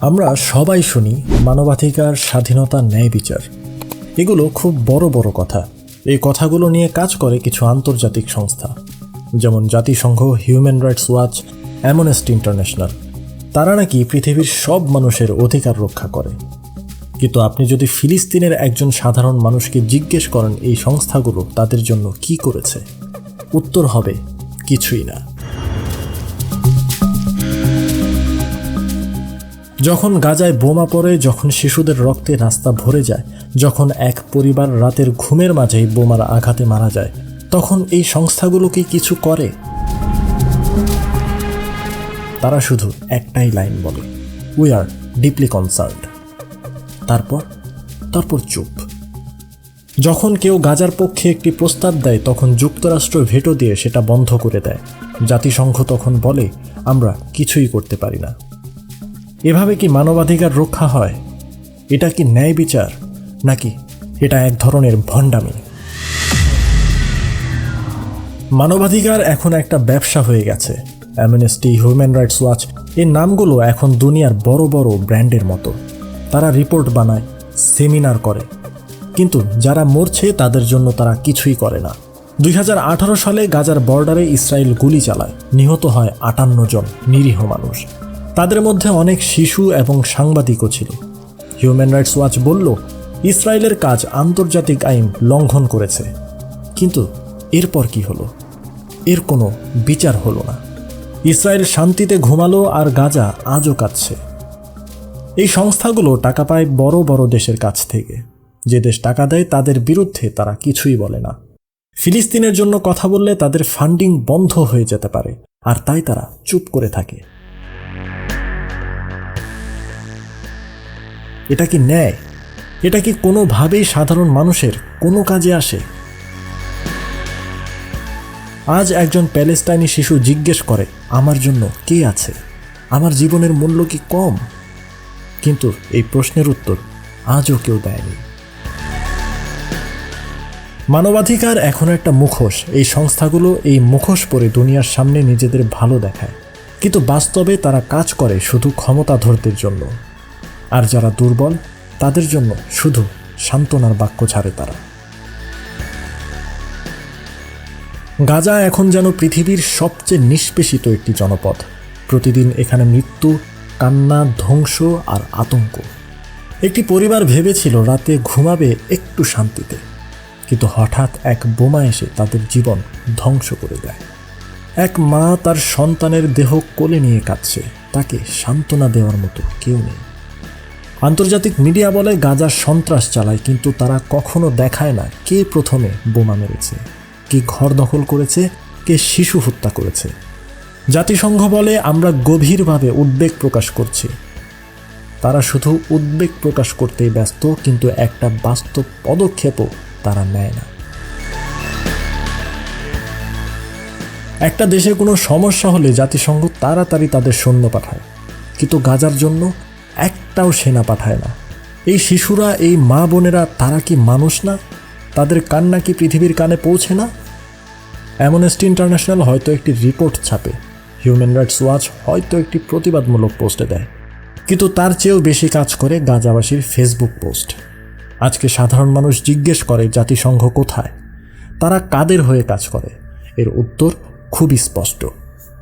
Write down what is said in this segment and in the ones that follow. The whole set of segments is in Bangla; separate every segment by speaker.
Speaker 1: আমরা সবাই শুনি মানবাধিকার, স্বাধীনতা, ন্যায় বিচার। এগুলো খুব বড় বড় কথা। এই কথাগুলো নিয়ে কাজ করে কিছু আন্তর্জাতিক সংস্থা। যেমন জাতিসংঘ human rights watch amnesty international তারা নাকি পৃথিবীর সব মানুষের অধিকার রক্ষা করে। কিন্তু আপনি যদি ফিলিস্তিনের একজন সাধারণ মানুষকে জিজ্ঞেস করেন এই সংস্থাগুলো তাদের জন্য কি করেছে, উত্তর হবে কিছুই না। যখন গাজায় বোমা পড়ে, যখন শিশুদের রক্তে রাস্তা ভরে যায়, যখন এক পরিবার রাতের ঘুমের মাঝেই বোমার আঘাতে মারা যায়, তখন এই সংস্থাগুলো কি কিছু করে? তারা শুধু একটাই লাইন বলে উই আর ডিপলি কনসার্নড তারপর তারপর চুপ। যখন কেউ গাজার পক্ষে একটি প্রস্তাব দেয়, তখন যুক্তরাষ্ট্র ভেটো দিয়ে সেটা বন্ধ করে দেয়। জাতিসংঘ তখন বলে, আমরা কিছুই করতে পারি না। এভাবে কি মানবাধিকার রক্ষা হয়? এটা কি ন্যায় বিচার? নাকি এটা এক ধরনের ভণ্ডামি? মানবাধিকার এখন একটা ব্যবসা হয়ে গেছে। অ্যামনেস্টি হিউম্যান রাইটস ওয়াচ এর নামগুলো এখন দুনিয়ার বড় বড় ব্র্যান্ডের মতো। তারা রিপোর্ট বানায়, সেমিনার করে। কিন্তু যারা মরছে, তাদের জন্য তারা কিছুই করে না। দুই হাজার আঠারো সালে গাজার বর্ডারে ইসরায়েল গুলি চালায়। নিহত হয় আটান্ন জন নিরীহ মানুষ। তাদের মধ্যে অনেক শিশু এবং সাংবাদিকও ছিল। হিউম্যান রাইটস ওয়াচ বলল, ইসরায়েলের কাজ আন্তর্জাতিক আইন লঙ্ঘন করেছে। কিন্তু এরপর কি হলো? এর কোনো বিচার হলো না। ইসরায়েল শান্তিতে ঘুমালো আর গাজা আজও কাঁদছে। এই সংস্থাগুলো টাকা পায় বড় বড় দেশের কাছ থেকে। যে দেশ টাকা দেয় তাদের বিরুদ্ধে তারা কিছুই বলে না। ফিলিস্তিনের জন্য কথা বললে তাদের ফান্ডিং বন্ধ হয়ে যেতে পারে, আর তাই তারা চুপ করে থাকে। এটা কি ন্যায়? এটা কি কোনোভাবেই সাধারণ মানুষের কোনো কাজে আসে? আজ একজন প্যালেস্টাইনি শিশু জিজ্ঞেস করে, আমার জন্য কে আছে? আমার জীবনের মূল্য কি কম? কিন্তু এই প্রশ্নের উত্তর আজও কেউ দেয়নি। মানবাধিকার এখন একটা মুখোশ। এই সংস্থাগুলো এই মুখোশ পরে দুনিয়ার সামনে নিজেদের ভালো দেখায়। কিন্তু বাস্তবে তারা কাজ করে শুধু ক্ষমতাধরদের জন্য। আর যারা দুর্বল, তাদের জন্য শুধু সান্ত্বনার বাক্য ছাড়ে তারা। গাজা এখন যেন পৃথিবীর সবচেয়ে নিষ্পেষিত একটি জনপদ। প্রতিদিন এখানে মৃত্যু, কান্না, ধ্বংস আর আতঙ্ক। একটি পরিবার ভেবেছিল রাতে ঘুমাবে একটু শান্তিতে। কিন্তু হঠাৎ এক বোমা এসে তাদের জীবন ধ্বংস করে দেয়। এক মা তার সন্তানের দেহ কোলে নিয়ে কাঁদছে। তাকে সান্ত্বনা দেওয়ার মতো কেউ নেই। আন্তর্জাতিক মিডিয়া বলে গাজা সন্ত্রাস চালায়, কিন্তু তারা কখনো দেখায় না কে প্রথমে বোমা মেরেছে, কে ঘর দখল করেছে, কে শিশু হত্যা করেছে। জাতিসংঘ বলে আমরা গভীরভাবে উদ্বেগ প্রকাশ করছি। তারা শুধু উদ্বেগ প্রকাশ করতেই ব্যস্ত, কিন্তু একটা বাস্তব পদক্ষেপও তারা নেয় না। একটা দেশে কোনো সমস্যা হলে জাতিসংঘ তাড়াতাড়ি তাদের সৈন্য পাঠায়, কিন্তু গাজার জন্য একটাও সেনা পাঠায় না। এই শিশুরা, এই মা বোনেরা, তারা কি মানুষ না? তাদের কান্না কি পৃথিবীর কানে পৌঁছে না? অ্যামনেস্টি ইন্টারন্যাশনাল হয়তো একটি রিপোর্ট ছাপে। হিউম্যান রাইটস ওয়াচ হয়তো একটি প্রতিবাদমূলক পোস্টে দেয়। কিন্তু তার চেয়েও বেশি কাজ করে গাজাবাসীর ফেসবুক পোস্ট। আজকে সাধারণ মানুষ জিজ্ঞেস করে, জাতিসংঘ কোথায়? তারা কাদের হয়ে কাজ করে? এর উত্তর খুবই স্পষ্ট।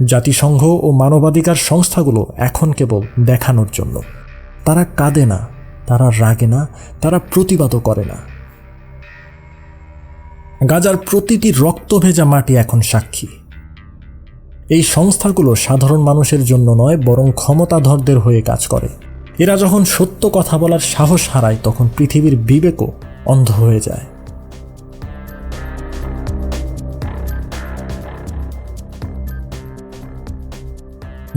Speaker 1: জাতিসংঘ ও মানবাধিকার সংস্থাগুলো এখন কেবল দেখানোর জন্য। তারা কাঁদে না, তারা রাগে না, তারা প্রতিবাদও করে না। গাজার প্রতিটি রক্ত ভেজা মাটি এখন সাক্ষী। এই সংস্থাগুলো সাধারণ মানুষের জন্য নয়, বরং ক্ষমতাধরদের হয়ে কাজ করে। এরা যখন সত্য কথা বলার সাহস হারায়, তখন পৃথিবীর বিবেকও অন্ধ হয়ে যায়।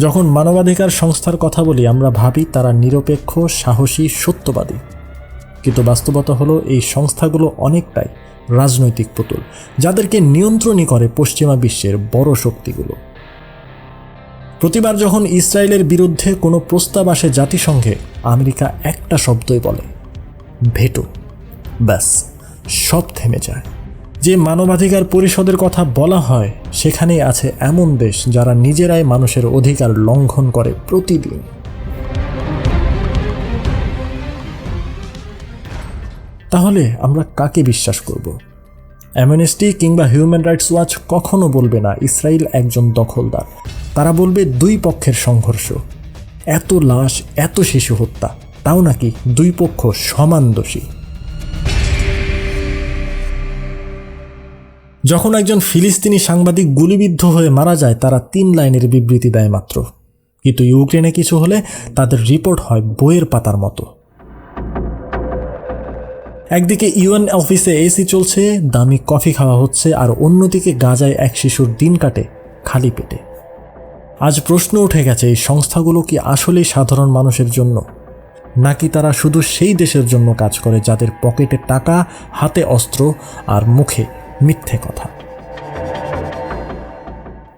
Speaker 1: যখন মানবাধিকার সংস্থার কথা বলি, আমরা ভাবি তারা নিরপেক্ষ, সাহসী, সত্যবাদী। কিন্তু বাস্তবতা হলো, এই সংস্থাগুলো অনেকটাই রাজনৈতিক পুতুল, যাদেরকে নিয়ন্ত্রণই করে পশ্চিমা বিশ্বের বড় শক্তিগুলো। প্রতিবার যখন ইসরায়েলের বিরুদ্ধে কোনো প্রস্তাব আসে জাতিসংঘে, আমেরিকা একটা শব্দই বলে, ভেটো। ব্যাস, সব থেমে যায়। যে মানবাধিকার পরিষদের কথা বলা হয়, সেখানেই আছে এমন দেশ যারা নিজেরাই মানুষের অধিকার লঙ্ঘন করে প্রতিদিন। তাহলে আমরা কাকে বিশ্বাস করব? অ্যামনেস্টি কিংবা হিউম্যান রাইটস ওয়াচ কখনো বলবে না ইসরায়েল একজন দখলদার। তারা বলবে দুই পক্ষের সংঘর্ষ। এত লাশ, এত শিশু হত্যা, তাও নাকি দুই পক্ষ সমান দোষী? যখন একজন ফিলিস্তিনি সাংবাদিক গুলিবিদ্ধ হয়ে মারা যায়, তারা তিন লাইনের বিবৃতি দেয় মাত্র। কিন্তু ইউক্রেনে কিছু হলে তাদের রিপোর্ট হয় বইয়ের পাতার মতো। একদিকে ইউএন অফিসে এসি চলছে, দামি কফি খাওয়া হচ্ছে, আর অন্যদিকে গাজায় এক শিশুর দিন কাটে খালি পেটে। আজ প্রশ্ন উঠে গেছে, এই সংস্থাগুলো কি আসলেই সাধারণ মানুষের জন্য? নাকি তারা শুধু সেই দেশের জন্য কাজ করে, যাদের পকেটে টাকা, হাতে অস্ত্র আর মুখে মিথ্যে কথা।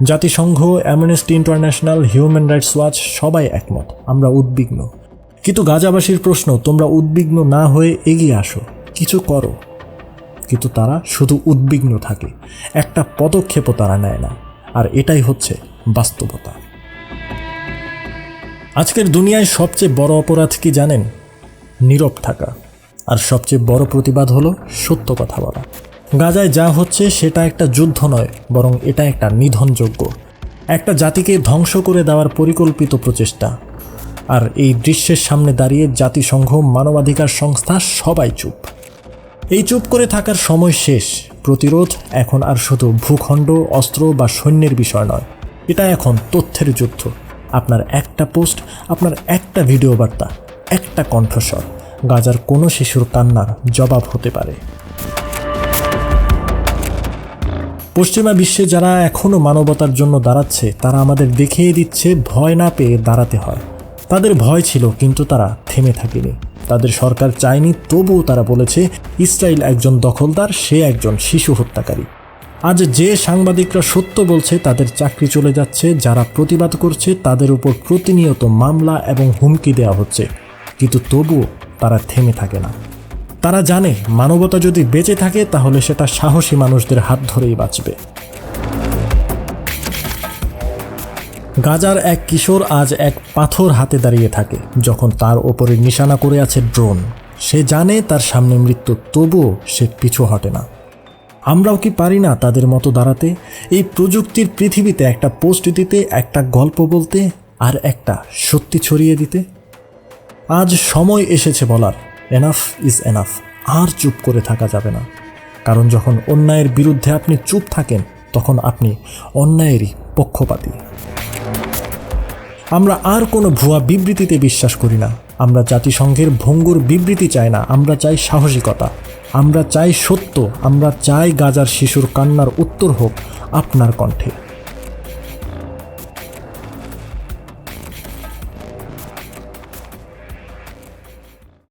Speaker 1: জাতিসংঘ amnesty international human rights watch সবাই একমত, আমরা উদ্বিগ্ন। কিন্তু গাজাবাসীর প্রশ্ন, তোমরা উদ্বিগ্ন না হয়ে এগিয়ে আসো, কিছু করো। কিন্তু তারা শুধু উদ্বিগ্ন থাকে, একটা পদক্ষেপও তারা নেয় না, আর এটাই হচ্ছে বাস্তবতা। আজকের দুনিয়ায় সবচেয়ে বড় অপরাধ কি জানেন? নীরব থাকা। আর সবচেয়ে বড় প্রতিবাদ হলো সত্য কথা বলা। গাজায় যা হচ্ছে সেটা একটা যুদ্ধ নয়, বরং এটা একটা নিধনযোগ্য একটা জাতিকে ধ্বংস করে দেওয়ার পরিকল্পিত প্রচেষ্টা। আর এই দৃশ্যের সামনে দাঁড়িয়ে জাতিসংঘ, মানবাধিকার সংস্থা সবাই চুপ। এই চুপ করে থাকার সময় শেষ। প্রতিরোধ এখন আর শুধু ভূখণ্ড, অস্ত্র বা সৈন্যের বিষয় নয়। এটা এখন তথ্যের যুদ্ধ। আপনার একটা পোস্ট, আপনার একটা ভিডিও বার্তা, একটা কণ্ঠস্বর। গাজার কোনো শিশুর কান্নার জবাব হতে পারে। পশ্চিমা বিশ্বে যারা এখনও মানবতার জন্য দাঁড়াচ্ছে, তারা আমাদের দেখিয়ে দিচ্ছে, ভয় না পেয়ে দাঁড়াতে হয়। তাদের ভয় ছিল, কিন্তু তারা থেমে থাকেনি। তাদের সরকার চায়নি, তবুও তারা বলেছে, ইসরায়েল একজন দখলদার, সে একজন শিশু হত্যাকারী। আজ যে সাংবাদিকরা সত্য বলছে, তাদের চাকরি চলে যাচ্ছে, যারা প্রতিবাদ করছে, তাদের উপর প্রতিনিয়ত মামলা এবং হুমকি দেওয়া হচ্ছে। কিন্তু তবুও তারা থেমে থাকে না। তারা জানে মানবতা যদি বেঁচে থাকে, তাহলে সেটা সাহসী মানুষদের হাত ধরেই বাঁচবে। গাজার এক কিশোর আজ এক পাথর হাতে দাঁড়িয়ে থাকে, যখন তার ওপরে নিশানা করে আছে ড্রোন। সে জানে তার সামনে মৃত্যু, তবুও সে পিছু হটে না। আমরাও কি পারি না তাদের মতো দাঁড়াতে? এই প্রযুক্তির পৃথিবীতে একটা পোস্ট দিতে, একটা গল্প বলতে, আর একটা সত্যি ছড়িয়ে দিতে? আজ সময় এসেছে বলার। এনাফ ইজ এনাফ আর চুপ করে থাকা যাবে না। কারণ যখন অন্যায়ের বিরুদ্ধে আপনি চুপ থাকেন, তখন আপনি অন্যায়েরই পক্ষপাতী। আমরা আর কোনো ভুয়া বিবৃতিতে বিশ্বাস করি না। আমরা জাতিসংঘের ভঙ্গুর বিবৃতি চাই না। আমরা চাই সাহসিকতা। আমরা চাই সত্য। আমরা চাই গাজার শিশুর কান্নার উত্তর হোক আপনার কণ্ঠে।